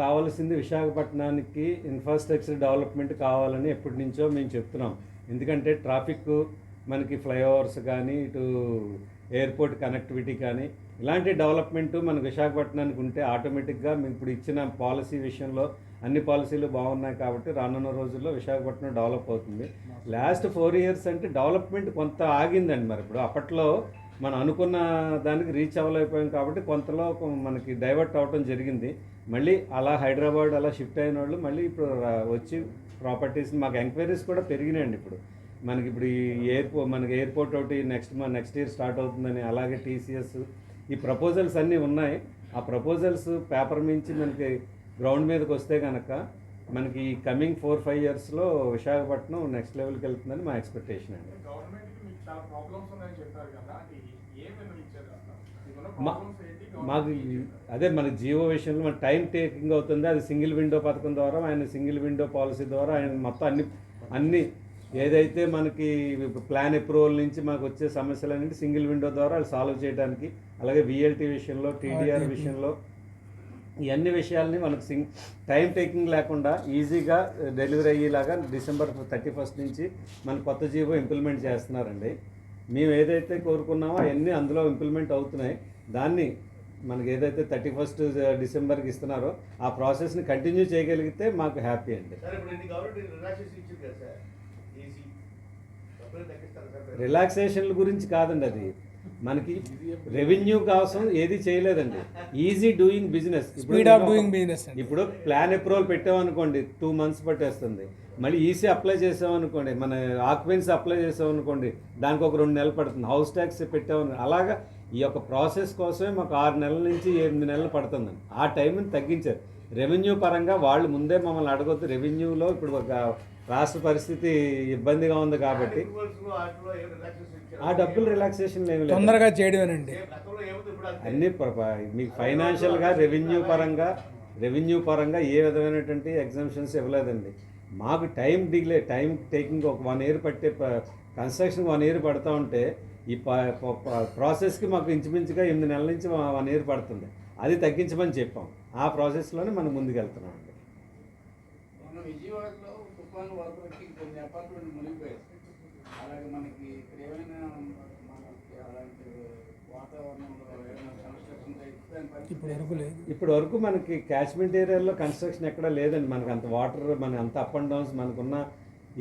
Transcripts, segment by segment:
కావాల్సింది విశాఖపట్నానికి infrastructure development కావాలని ఎప్పటి నుంచో మేము చెప్తున్నాం. ఎందుకంటే ట్రాఫిక్ మనకి ఫ్లైఓవర్స్ కానీ ఇటు ఎయిర్పోర్ట్ కనెక్టివిటీ కానీ ఇలాంటి డెవలప్మెంట్ మన విశాఖపట్నానికి ఉంటే ఆటోమేటిక్గా మేము ఇప్పుడు ఇచ్చిన పాలసీ విషయంలో అన్ని పాలసీలు బాగున్నాయి కాబట్టి రానున్న రోజుల్లో విశాఖపట్నం డెవలప్ అవుతుంది. లాస్ట్ ఫోర్ ఇయర్స్ అంటే డెవలప్మెంట్ కొంత ఆగిందండి మరి ఇప్పుడు. అప్పట్లో మనం అనుకున్న దానికి రీచ్ అవ్వలేకపోయాం కాబట్టి కొంతలో మనకి డైవర్ట్ అవ్వటం జరిగింది. మళ్ళీ అలా హైదరాబాద్ అలా షిఫ్ట్ అయిన వాళ్ళు మళ్ళీ ఇప్పుడు వచ్చి ప్రాపర్టీస్ మాకు ఎంక్వైరీస్ కూడా పెరిగినాయండి ఇప్పుడు. మనకి ఇప్పుడు ఈ ఎయిర్పోర్ట్ మనకి ఎయిర్పోర్ట్ ఒకటి నెక్స్ట్ మన నెక్స్ట్ ఇయర్ స్టార్ట్ అవుతుందని అలాగే టీసీఎస్ ఈ ప్రపోజల్స్ అన్నీ ఉన్నాయి. ఆ ప్రపోజల్స్ పేపర్ మించి మనకి గ్రౌండ్ మీదకి వస్తే కనుక మనకి ఈ కమింగ్ ఫోర్ ఫైవ్ ఇయర్స్లో విశాఖపట్నం నెక్స్ట్ లెవెల్కి వెళ్తుందని మా ఎక్స్పెక్టేషన్ అండి. మా- మాకు? అదే మన జియో విషయంలో మన టైం టేకింగ్ అవుతుంది. అది సింగిల్ విండో పథకం ద్వారా ఆయన సింగిల్ విండో పాలసీ ద్వారా ఆయన మొత్తం అన్ని అన్ని ఏదైతే మనకి ప్లాన్ అప్రూవల్ నుంచి మాకు వచ్చే సమస్యలన్నింటి సింగిల్ విండో ద్వారా అది సాల్వ్ చేయడానికి అలాగే విఎల్టీ విషయంలో టీడీఆర్ విషయంలో ఈ అన్ని విషయాల్ని మనకు సింగ్ టైం టేకింగ్ లేకుండా ఈజీగా డెలివరీ అయ్యేలాగా డిసెంబర్ థర్టీ ఫస్ట్ నుంచి మన కొత్త జీవో ఇంప్లిమెంట్ చేస్తున్నారండి. మేము ఏదైతే కోరుకున్నామో అవన్నీ అందులో ఇంప్లిమెంట్ అవుతున్నాయి. దాన్ని మనకి ఏదైతే థర్టీ ఫస్ట్ డిసెంబర్కి ఇస్తున్నారో ఆ ప్రాసెస్ని కంటిన్యూ చేయగలిగితే మాకు హ్యాపీ అండి. రిలాక్సేషన్ల గురించి కాదండి అది. మనకి రెవెన్యూ కోసం ఏది చేయలేదండి. Easy doing business speed of doing business అండి. ఇప్పుడు ప్లాన్ అప్రూవల్ పెట్టామనుకోండి టూ మంత్స్ పట్టేస్తుంది. మళ్ళీ ఈసీ అప్లై చేసామనుకోండి మన ఆక్యుపెన్సీ అప్లై చేసామనుకోండి దానికి ఒక రెండు నెలలు పడుతుంది. హౌస్ ట్యాక్స్ పెట్టామని అలాగా ఈ యొక్క ప్రాసెస్ కోసమే మాకు ఆరు నెలల నుంచి ఎనిమిది నెలలు పడుతుందండి. ఆ టైంని తగ్గించారు. రెవెన్యూ పరంగా వాళ్ళు ముందే మమ్మల్ని అడగొద్దు. రెవెన్యూలో ఇప్పుడు ఒక రాష్ట్ర పరిస్థితి ఇబ్బందిగా ఉంది కాబట్టి ఆ డబ్బులు రిలాక్సేషన్ ఏమి లేదు. తొందరగా చేయడమేనండి. అన్ని మీకు ఫైనాన్షియల్గా రెవెన్యూ పరంగా రెవెన్యూ పరంగా ఏ విధమైనటువంటి ఎగ్జామ్షన్స్ ఇవ్వలేదండి. మాకు టైం డిలే టైం టేకింగ్ ఒక వన్ ఇయర్ పట్టే కన్స్ట్రక్షన్ వన్ ఇయర్ పడుతూ ఉంటే ఈ ప్రాసెస్కి మాకు ఇంచుమించుగా ఎనిమిది నెలల నుంచి వన్ ఇయర్ పడుతుంది. అది తగ్గించమని చెప్పాం. ఆ ప్రాసెస్లోనే మనం ముందుకు వెళ్తున్నాం అండి మన విజయవాడలో తుఫాను వరదలకి కొన్ని అపార్ట్మెంట్ మునిగిపోయాయి అలాగే మనకి ఇక్కడ ఏమైనా మనకి అలాంటి వాతావరణంలో ఏమైనా కన్స్ట్రక్షన్ అయితే దాని పరిస్థితి? ఇప్పుడు వరకు లేదు. ఇప్పటి వరకు మనకి క్యాచ్మెంట్ ఏరియాలో కన్స్ట్రక్షన్ ఎక్కడ లేదండి. మనకు అంత వాటర్ మన అంత అప్ అండ్ డౌన్స్ మనకున్న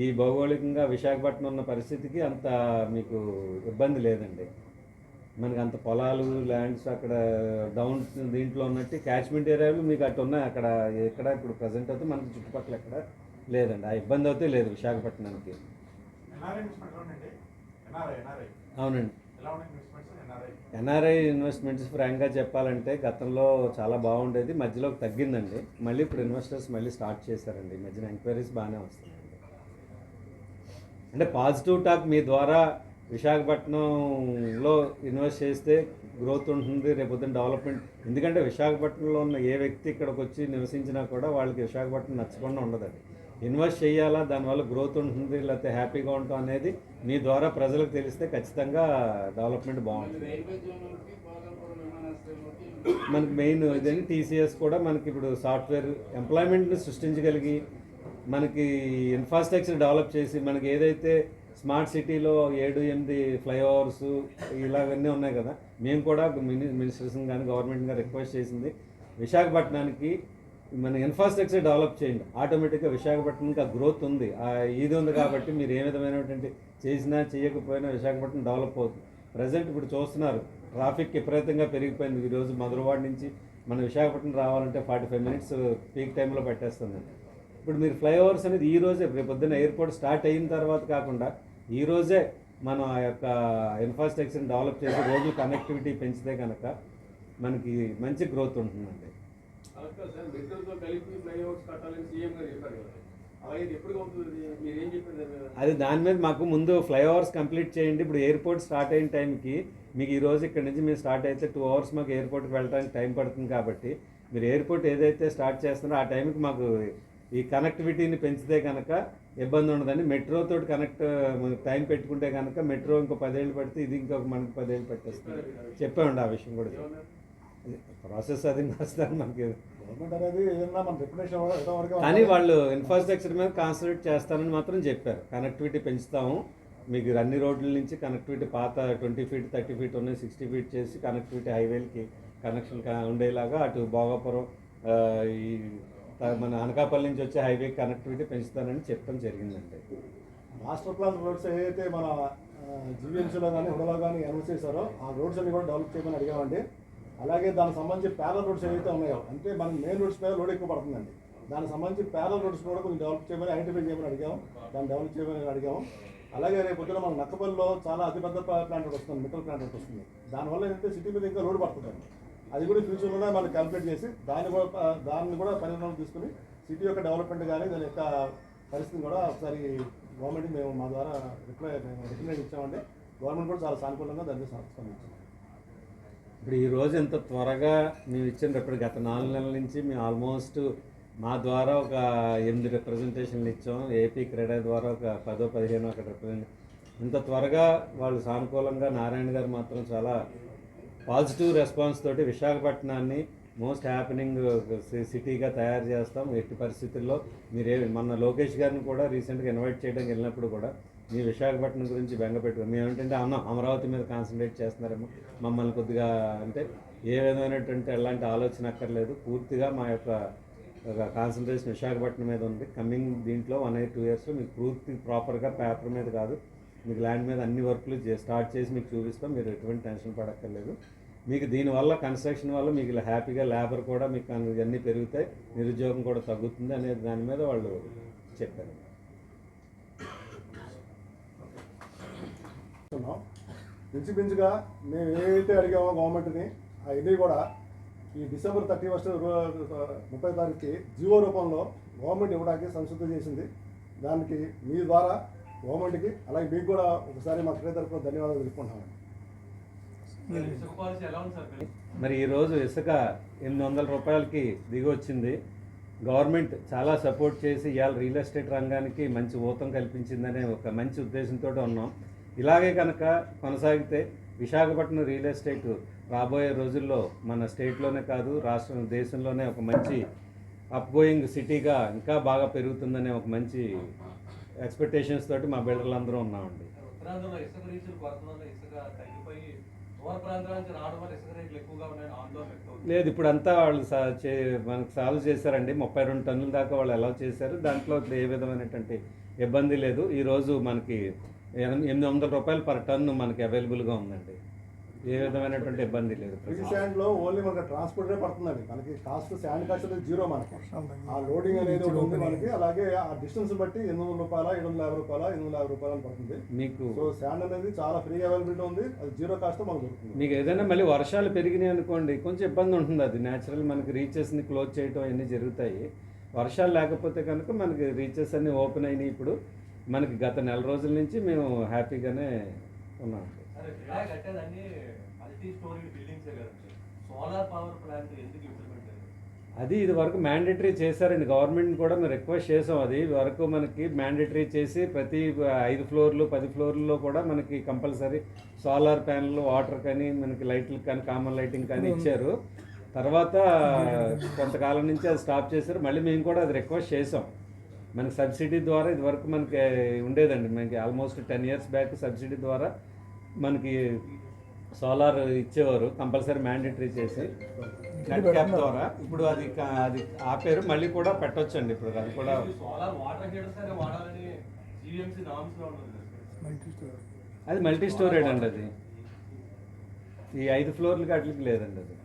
ఈ భౌగోళికంగా విశాఖపట్నం ఉన్న పరిస్థితికి అంత మీకు ఇబ్బంది లేదండి. మనకి అంత పొలాలు ల్యాండ్స్ అక్కడ డౌన్ దీంట్లో ఉన్నట్టు క్యాచ్మెంట్ ఏరియాలు మీకు అటు ఉన్నాయి. అక్కడ ఎక్కడ ఇప్పుడు ప్రజెంట్ అయితే మనకి చుట్టుపక్కల ఎక్కడ లేదండి. ఆ ఇబ్బంది అయితే లేదు విశాఖపట్నానికి. అవునండి. ఎన్ఆర్ఐ ఇన్వెస్ట్మెంట్స్ ఫ్రాంక్గా చెప్పాలంటే గతంలో చాలా బాగుండేది. మధ్యలో తగ్గిందండి. మళ్ళీ ఇప్పుడు ఇన్వెస్టర్స్ మళ్ళీ స్టార్ట్ చేశారండి. ఈ మధ్యన ఎంక్వైరీస్ బాగానే వస్తున్నాయండి. అంటే పాజిటివ్ టాక్ మీ ద్వారా విశాఖపట్నంలో ఇన్వెస్ట్ చేస్తే గ్రోత్ ఉంటుంది రేపొద్దున డెవలప్మెంట్. ఎందుకంటే విశాఖపట్నంలో ఉన్న ఏ వ్యక్తి ఇక్కడికి వచ్చి నివసించినా కూడా వాళ్ళకి విశాఖపట్నం నచ్చకుండా ఉండదండి ఇన్వెస్ట్ చేయాలా దానివల్ల గ్రోత్ ఉంటుంది లేకపోతే హ్యాపీగా ఉంటాం అనేది మీ ద్వారా ప్రజలకు తెలిస్తే ఖచ్చితంగా డెవలప్మెంట్ బాగుంటుంది. మనకి మెయిన్ ఇదని టీసీఎస్ కూడా మనకి ఇప్పుడు సాఫ్ట్వేర్ ఎంప్లాయ్మెంట్ని సృష్టించగలిగి మనకి ఇన్ఫ్రాస్ట్రక్చర్ డెవలప్ చేసి మనకి ఏదైతే స్మార్ట్ సిటీలో ఏడు ఎనిమిది ఫ్లైఓవర్స్ ఇలాగన్నీ ఉన్నాయి కదా మేము కూడా మిని మినిస్టర్స్ కానీ గవర్నమెంట్ కానీ రిక్వెస్ట్ చేసింది. విశాఖపట్నానికి మన ఇన్ఫ్రాస్ట్రక్చర్ డెవలప్ చేయండి. ఆటోమేటిక్గా విశాఖపట్నంకి ఆ గ్రోత్ ఉంది. ఆ ఇది ఉంది కాబట్టి మీరు ఏ విధమైనటువంటి చేసినా చేయకపోయినా విశాఖపట్నం డెవలప్ అవుతుంది. ప్రజెంట్ ఇప్పుడు చూస్తున్నారు ట్రాఫిక్ విపరీతంగా పెరిగిపోయింది. ఈరోజు మధురవాడ నుంచి మన విశాఖపట్నం రావాలంటే ఫార్టీ ఫైవ్ మినిట్స్ పీక్ టైంలో పెట్టేస్తుందండి ఇప్పుడు మీరు ఫ్లైఓవర్స్ అనేది ఈ రోజే రేపు పొద్దున్న ఎయిర్పోర్ట్ స్టార్ట్ అయిన తర్వాత కాకుండా ఈ రోజే మనం ఆ యొక్క ఇన్ఫ్రాస్ట్రక్చర్ని డెవలప్ చేసి రోడ్లు కనెక్టివిటీ పెంచితే కనుక మనకి మంచి గ్రోత్ ఉంటుందండి? అది దాని మీద మాకు ముందు ఫ్లైఓవర్స్ కంప్లీట్ చేయండి. ఇప్పుడు ఎయిర్పోర్ట్ స్టార్ట్ అయిన టైంకి మీకు ఈ రోజు ఇక్కడ నుంచి మీరు స్టార్ట్ అయితే టూ అవర్స్ మాకు ఎయిర్పోర్ట్కి వెళ్ళడానికి టైం పడుతుంది కాబట్టి మీరు ఎయిర్పోర్ట్ ఏదైతే స్టార్ట్ చేస్తున్నారో ఆ టైంకి మాకు ఈ కనెక్టివిటీని పెంచితే కనుక ఇబ్బంది ఉండదండి. మెట్రో తోటి కనెక్ట్ టైం పెట్టుకుంటే కనుక మెట్రో ఇంకో పదేళ్ళు పడితే ఇది ఇంకొక మనకి పదేళ్ళు పట్టేస్తుంది. చెప్పామండి ఆ విషయం కూడా? ప్రాసెస్ అది నడుస్తారు మనకి. కానీ వాళ్ళు ఇన్ఫ్రాస్ట్రక్చర్ మీద కాన్సన్ట్రేట్ చేస్తారని మాత్రం చెప్పారు. కనెక్టివిటీ పెంచుతాము. మీకు అన్ని రోడ్ల నుంచి కనెక్టివిటీ పాత ట్వంటీ ఫీట్ థర్టీ ఫీట్ ఉన్నాయి సిక్స్టీ ఫీట్ చేసి కనెక్టివిటీ హైవేలకి కనెక్షన్ ఉండేలాగా అటు భోగాపురం ఈ మన అనకాపల్లి నుంచి వచ్చే హైవే కనెక్టివిటీ పెంచుతానని చెప్పడం జరిగిందండి. మాస్టర్ ప్లాన్ రోడ్స్ ఏదైతే మన జీవీఎంసీలో కానీ హుడలో కానీ అనౌన్స్ చేశారో ఆ రోడ్స్ అన్ని కూడా డెవలప్ చేయమని అడిగామండి. అలాగే దానికి సంబంధించి ప్యారల్ రోడ్స్ ఏవైతే ఉన్నాయో అంటే మన మెయిన్ రోడ్స్ మీద లోడ్ ఎక్కువ పడుతుందండి. దానికి సంబంధించి ప్యారల్ రోడ్స్ కూడా కొంచెం డెవలప్ చేయమని ఐడెంటిఫై చేయమని అడిగాము. దాన్ని డెవలప్ చేయమని అడిగాము. అలాగే రేపు పొద్దున మన నక్కపల్లిలో చాలా అతిపెద్ద ప్లాంట్ ఒకటి వస్తుంది మెటల్ ప్లాంట్ ఒకటి వస్తుంది. దానివల్ల ఏంటంటే సిటీ మీద ఇంకా లోడ్ పడుతుందండి. అది కూడా ఫ్యూచర్లోనే మనం క్యాలిక్యులేట్ చేసి దాన్ని కూడా దాన్ని కూడా పరిగణలోకి తీసుకుని సిటీ యొక్క డెవలప్మెంట్ కానీ దాని యొక్క పరిస్థితిని కూడా ఒకసారి గవర్నమెంట్కి మేము మా ద్వారా రిప్లై మేము రికమెండ్ ఇచ్చామండి. గవర్నమెంట్ కూడా చాలా సానుకూలంగా దాన్ని స్పందించాం ఇప్పుడు ఈ రోజు ఎంత త్వరగా మేము ఇచ్చిన ఇప్పుడు గత నాలుగు నెలల నుంచి మేము ఆల్మోస్ట్ మా ద్వారా ఒక ఎనిమిది రిప్రజెంటేషన్లు ఇచ్చాం. ఏపీ క్రీడా ద్వారా ఒక పదో పదిహేను అక్కడ రిప్రజెంట్ ఇంత త్వరగా వాళ్ళు సానుకూలంగా నారాయణ గారు మాత్రం చాలా పాజిటివ్ రెస్పాన్స్ తోటి విశాఖపట్నాన్ని మోస్ట్ హ్యాపెనింగ్ సిటీగా తయారు చేస్తాం. ఎట్టి పరిస్థితుల్లో మీరే మన లోకేష్ గారిని కూడా రీసెంట్గా ఇన్వైట్ చేయడానికి వెళ్ళినప్పుడు కూడా మీ విశాఖపట్నం గురించి బెంగ పెట్టుకో మేము ఏంటంటే అన్నాం అమరావతి మీద కాన్సన్ట్రేట్ చేస్తున్నారేమో మమ్మల్ని కొద్దిగా అంటే ఏ విధమైనటువంటి ఎలాంటి ఆలోచన అక్కర్లేదు. పూర్తిగా మా యొక్క కాన్సన్ట్రేషన్ విశాఖపట్నం మీద ఉంది. కమింగ్ దీంట్లో వన్ ఎయిట్ టూ ఇయర్స్లో మీకు పూర్తి ప్రాపర్గా పేపర్ మీద కాదు. మీకు ల్యాండ్ మీద అన్ని వర్క్లు చే స్టార్ట్ చేసి మీకు చూపిస్తాం మీరు ఎటువంటి టెన్షన్ పడక్కర్లేదు. మీకు దీనివల్ల కన్స్ట్రక్షన్ వల్ల మీకు హ్యాపీగా లేబర్ కూడా మీకు అన్నీ పెరుగుతాయి నిరుద్యోగం కూడా తగ్గుతుంది అనేది దాని మీద వాళ్ళు చెప్పారు. ఉన్నాం ఇంచుమించుగా మేము ఏదైతే అడిగామో గవర్నమెంట్ని ఆ ఇది కూడా ఈ డిసెంబర్ థర్టీ ఫస్ట్ ముప్పై తారీఖుకి జీవో రూపంలో గవర్నమెంట్ ఇవ్వడానికి సంసిద్ధం చేసింది. దానికి మీ ద్వారా గవర్నమెంట్కి అలాగే మీకు కూడా ఒకసారి మా క్రియ తరఫున ధన్యవాదాలు తెలుపుకుంటున్నామండి మరి ఈరోజు ఇసుక ఎనిమిది వందల రూపాయలకి దిగి వచ్చింది గవర్నమెంట్ చాలా సపోర్ట్ చేసి ఇవాళ రియల్ ఎస్టేట్ రంగానికి మంచి ఊతం కల్పించిందనే ఒక మంచి ఉద్దేశంతో ఉన్నాం. ఇలాగే కనుక కొనసాగితే విశాఖపట్నం రియల్ ఎస్టేట్ రాబోయే రోజుల్లో మన స్టేట్లోనే కాదు రాష్ట్రం దేశంలోనే ఒక మంచి అప్గోయింగ్ సిటీగా ఇంకా బాగా పెరుగుతుందనే ఒక మంచి ఎక్స్పెక్టేషన్స్ తోటి మా బిల్డర్లు అందరూ ఉన్నామండి. ఉత్తరాంధ్రలో ఇసుక రీచులు ఇసుక తగ్గిపోయి. లేదు ఇప్పుడు అంతా వాళ్ళు మనకు సాల్వ్ చేశారండి. ముప్పై రెండు టన్నుల దాకా వాళ్ళు అలౌ చేశారు. దాంట్లో ఏ విధమైనటువంటి ఇబ్బంది లేదు. ఈరోజు మనకి ఎనిమిది వందల రూపాయలు పర్ టన్ను మనకి అవైలబుల్గా ఉందండి. ఏ విధమైనటువంటి ఇబ్బంది లేదు ఫ్రీ శాండ్లో ఓన్లీ మనకి ట్రాన్స్పోర్టే పడుతుందండి. మనకి కాస్ట్ శాండ్ కాస్ట్ అనేది జీరో మనకి. ఆ లోడింగ్ అనేది ఉంది మనకి. అలాగే ఆ డిస్టెన్స్ బట్టి ఎనిమిది వందల రూపాయల ఏడు వందల యాభై రూపాయల ఎనిమిది వందల యాభై రూపాయలు పడుతుంది. మీకు సో శాండ్ అనేది చాలా ఫ్రీగా అవైలబిలిటీ ఉంది. అది జీరో కాస్ట్ మనకు దొరుకుతుంది. మీకు ఏదైనా మళ్ళీ వర్షాలు పెరిగినాయి అనుకోండి కొంచెం ఇబ్బంది ఉంటుంది అది. న్యాచురల్ మనకి రీచెస్ని క్లోజ్ చేయటం అన్నీ జరుగుతాయి. వర్షాలు లేకపోతే కనుక మనకి రీచెస్ అన్నీ ఓపెన్ అయినాయి ఇప్పుడు. మనకి గత నెల రోజుల నుంచి మేము హ్యాపీగానే ఉన్నాం. అది ఇది వరకు మ్యాండేటరీ చేశారండి. గవర్నమెంట్ కూడా మేము రిక్వెస్ట్ చేసాం అది. ఇది వరకు మనకి మ్యాండేటరీ చేసి ప్రతి ఐదు ఫ్లోర్లు పది ఫ్లోర్లలో కూడా మనకి కంపల్సరీ సోలార్ ప్యానల్ వాటర్ కానీ మనకి లైట్లు కానీ కామన్ లైటింగ్ కానీ ఇచ్చారు. తర్వాత కొంతకాలం నుంచి అది స్టాప్ చేశారు. మళ్ళీ మేము కూడా అది రిక్వెస్ట్ చేసాం మనకి సబ్సిడీ ద్వారా ఇది వరకు మనకి ఉండేదండి. మనకి almost ten years back subsidy ద్వారా మనకి సోలార్ ఇచ్చేవారు కంపల్సరీ మ్యాండేటరీ చేసి నెట్ క్యాప్ ద్వారా. ఇప్పుడు అది కా- అది ఆపేరు మళ్ళీ కూడా పెట్టొచ్చండి ఇప్పుడు అది కూడా. అది మల్టీ స్టోరేజ్ అండి అది. ఈ ఐదు ఫ్లోర్లకి అట్లకి లేదండి అది.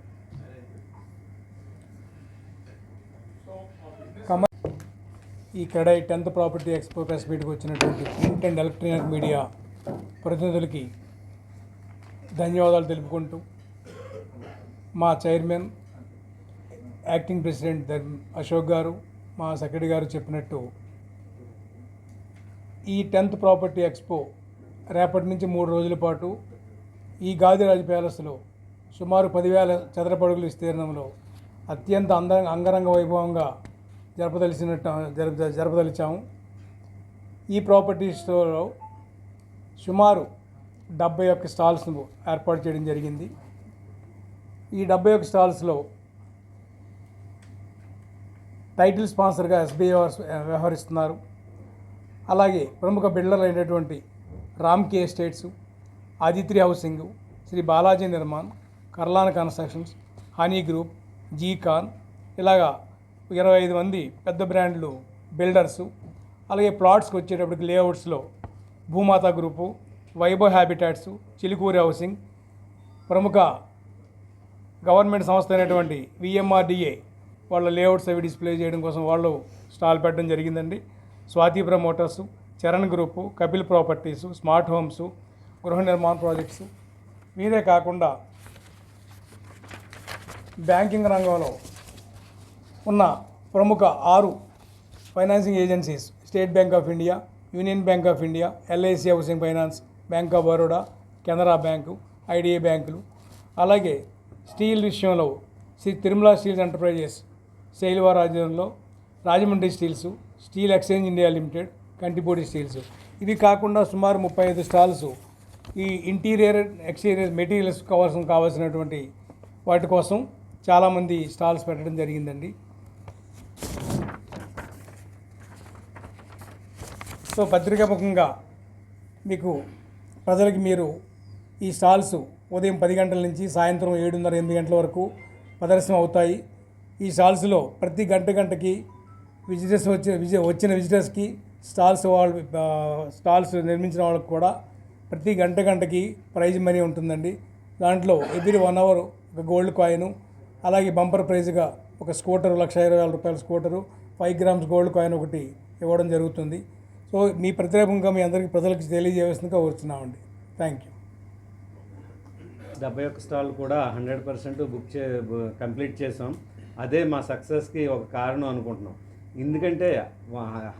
ఈ కడై టెన్త్ ప్రాపర్టీ ఎక్స్పో ప్రెస్ మీట్కి వచ్చినటువంటి ప్రింట్ అండ్ ఎలక్ట్రానిక్ మీడియా ప్రతినిధులకి ధన్యవాదాలు తెలుపుకుంటూ మా chairman acting president Ashok garu మా సెక్రటరీ గారు చెప్పినట్టు ఈ టెన్త్ ప్రాపర్టీ ఎక్స్పో రేపటి నుంచి మూడు రోజుల పాటు ఈ గాదిరాజు ప్యాలెస్లో సుమారు పదివేల చదరపడుగుల విస్తీర్ణంలో అత్యంత అంద అంగరంగ వైభవంగా జరపదలిచినట్టు జరప జరపదలిచాము. ఈ ప్రాపర్టీ సుమారు డెబ్బై ఒక్క స్టాల్స్ను ఏర్పాటు చేయడం జరిగింది. ఈ డెబ్బై ఒక్క స్టాల్స్లో టైటిల్ స్పాన్సర్గా ఎస్బీఐ వ్యవహరిస్తున్నారు. అలాగే ప్రముఖ బిల్డర్లు అయినటువంటి రామ్కే ఎస్టేట్స్ ఆదిత్రి హౌసింగ్ శ్రీ బాలాజీ నిర్మాణ్ కర్లాన్ కన్స్ట్రక్షన్స్ హనీ గ్రూప్ జీ ఖాన్ ఇలాగా ఇరవై ఐదు మంది పెద్ద బ్రాండ్లు బిల్డర్సు అలాగే ప్లాట్స్కి వచ్చేటప్పటికి లేఅవుట్స్లో Bhoomatha group Vaibhav habitats Chilukuri housing ప్రముఖ గవర్నమెంట్ సంస్థ అయినటువంటి విఎంఆర్డిఏ వాళ్ళ లేఅవుట్స్ అవి డిస్ప్లే చేయడం కోసం వాళ్ళు స్టాల్ పెట్టడం జరిగిందండి. Swathi promoters Charan group Kapil properties smart homes గృహ నిర్మాణ ప్రాజెక్ట్స్. వీరే కాకుండా బ్యాంకింగ్ రంగంలో ఉన్న ప్రముఖ ఆరు financing agencies state bank of India union bank of India LIC housing finance bank of Baroda Canara bank IDI బ్యాంకులు. అలాగే స్టీల్ విషయంలో శ్రీ తిరుమల స్టీల్స్ ఎంటర్ప్రైజెస్ శైలివార్ ఆధ్వర్యంలో Rajahmundry steels steel exchange India limited Kantipudi steels. ఇవి కాకుండా సుమారు ముప్పై ఐదు స్టాల్స్ ఈ ఇంటీరియర్ ఎక్స్టీరియర్ మెటీరియల్స్ కావాల్సిన కావాల్సినటువంటి వాటి కోసం చాలామంది స్టాల్స్ పెట్టడం జరిగిందండి. సో పత్రికాముఖంగా మీకు ప్రజలకి మీరు ఈ స్టాల్స్ ఉదయం పది గంటల నుంచి సాయంత్రం ఏడున్నర ఎనిమిది గంటల వరకు ప్రదర్శన అవుతాయి. ఈ స్టాల్స్లో ప్రతి గంట గంటకి విజిటర్స్ వచ్చిన విజి వచ్చిన విజిటర్స్కి స్టాల్స్ వాళ్ళు స్టాల్స్ నిర్మించిన వాళ్ళకి కూడా ప్రతి గంట గంటకి ప్రైజ్ మనీ ఉంటుందండి. దాంట్లో ఎవ్రీ వన్ అవర్ ఒక గోల్డ్ కాయిన్ అలాగే బంపర్ ప్రైజ్గా ఒక స్కూటర్ లక్ష ఇరవై వేల రూపాయల scooter five grams gold coin ఒకటి ఇవ్వడం జరుగుతుంది. సో మీ ప్రత్యేకంగా మీ అందరికీ ప్రజలకు తెలియజేయవలసిందిగా కోరుతున్నామండి థ్యాంక్ యూ డెబ్బై ఒక్క స్టాల్ కూడా హండ్రెడ్ పర్సెంట్ బుక్ చే కంప్లీట్ చేసాం. అదే మా సక్సెస్కి ఒక కారణం అనుకుంటున్నాం. ఎందుకంటే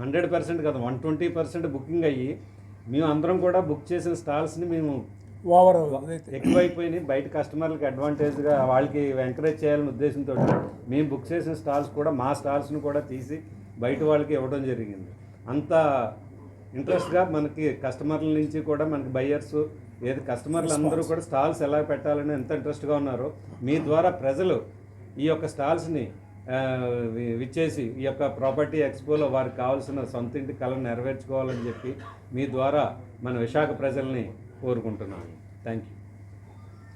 హండ్రెడ్ పర్సెంట్ కదా వన్ ట్వంటీ పర్సెంట్ బుకింగ్ అయ్యి మేము అందరం కూడా బుక్ చేసిన స్టాల్స్ని మేము ఓవర్ ఎక్కువైపోయినాయి. బయట కస్టమర్లకి అడ్వాంటేజ్గా వాళ్ళకి ఎంకరేజ్ చేయాలనే ఉద్దేశంతో మేము బుక్ చేసిన స్టాల్స్ కూడా మా స్టాల్స్ని కూడా తీసి బయట వాళ్ళకి ఇవ్వడం జరిగింది. అంత ఇంట్రెస్ట్గా మనకి కస్టమర్ల నుంచి కూడా మనకి బయ్యర్స్ ఏది కస్టమర్లు అందరూ కూడా స్టాల్స్ ఎలా పెట్టాలని ఎంత ఇంట్రెస్ట్గా ఉన్నారో మీ ద్వారా ప్రజలు ఈ యొక్క స్టాల్స్ని విచ్చేసి ఈ యొక్క ప్రాపర్టీ ఎక్స్పోలో వారికి కావాల్సిన సొంత ఇంటి కళను నెరవేర్చుకోవాలని చెప్పి మీ ద్వారా మన విశాఖ ప్రజల్ని కోరుకుంటున్నాను. థ్యాంక్ యూ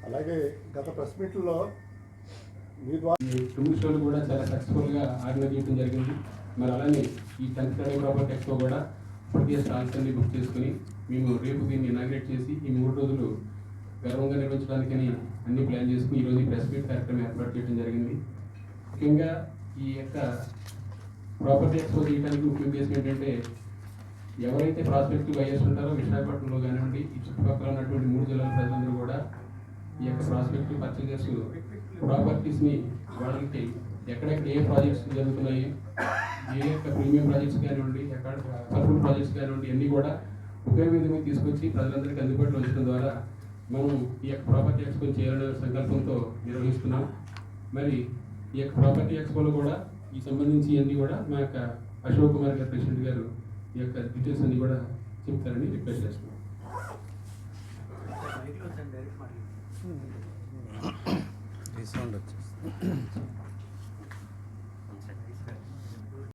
అలాగే గత ప్రెస్ మీట్లో మీ ద్వారా షోలు కూడా చాలా సక్సెస్ఫుల్గా ఆర్గనైజ్ చేయడం జరిగింది. మరి అలానే ఈ టెన్త్ ప్రాపర్టీ ఎక్స్పో కూడా ఇప్పటికే స్టాల్స్ అన్ని బుక్ చేసుకుని మేము రేపు దీన్ని ఇనాగ్రేట్ చేసి ఈ మూడు రోజులు గర్వంగా నిర్వహించడానికని అన్ని ప్లాన్ చేసుకుని ఈరోజు ఈ ప్రెస్ మీట్ కార్యక్రమం ఏర్పాటు చేయడం జరిగింది. ముఖ్యంగా ఈ యొక్క ప్రాపర్టీ ఎక్స్పో చేయడానికి ముఖ్య ఉద్దేశం ఏంటంటే ఎవరైతే ప్రాస్పెక్టివ్ బయర్స్ ఉంటారో విశాఖపట్నంలో కానివ్వండి ఈ చుట్టుపక్కల ఉన్నటువంటి మూడు జిల్లాల ప్రజలందరూ కూడా ఈ యొక్క ప్రాస్పెక్టివ్ పర్చేజర్స్ ప్రాపర్టీస్ని వాళ్ళకి ఎక్కడెక్కడ ఏ ప్రాజెక్ట్స్ జరుగుతున్నాయి ఏ యొక్క ప్రీమియం ప్రాజెక్ట్స్ కానివ్వండి ఎక్కడ పర్ఫుల్ ప్రాజెక్ట్స్ కానివ్వండి అన్నీ కూడా ఒకే మీద మీద తీసుకొచ్చి ప్రజలందరికీ అందుబాటులో ఉంచడం ద్వారా మనం ఈ యొక్క ప్రాపర్టీ ఎక్స్పో చేయాలనే సంకల్పంతో నిర్వహిస్తున్నాం. మరి ఈ యొక్క ప్రాపర్టీ ఎక్స్పోలో కూడా ఈ సంబంధించి అన్నీ కూడా మా యొక్క అశోక్ కుమార్ గారు ప్రెసిడెంట్ గారు ఈ యొక్క డీటెయిల్స్ అన్ని కూడా చెప్తారని రిక్వెస్ట్ చేస్తున్నాం. రీసౌండ్ వచ్చేసి